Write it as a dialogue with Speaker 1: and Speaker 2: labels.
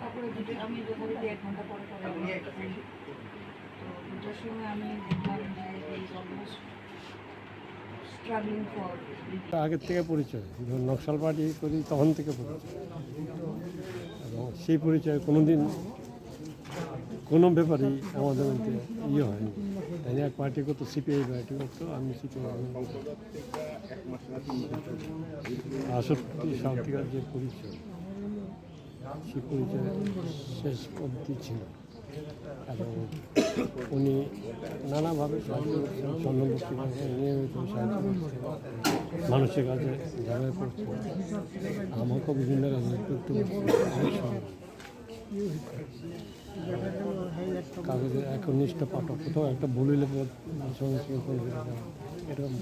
Speaker 1: তারপরে আমি এক ঘণ্টা পরে তো দুটোর সময় আমি স্ট্রাগলিং ফর
Speaker 2: আগের থেকে পরিচয় যখন নকশাল পার্টি করি তখন থেকে পরিচয়। এবং সেই পরিচয় কোনো দিন কোনো ব্যাপারেই আমাদের মধ্যে ইয়ে হয়নি। তাই এক পার্টি করতো সিপিআই পার্টি করতো, আমি সিপিআই আষট্টি সাল যে পরিচয়, সেই পরিচয় শেষ অবধি ছিল। এবং উনি নানাভাবে স্বর্ণপত্রিকাকে নিয়মিত সাহায্য মানুষের কাছে ঝামেলা করছেন আমাকেও বিভিন্ন কাজে করছেন কাগজের একনিষ্ঠ পাঠক, কোথাও একটা দেওয়া। এরকম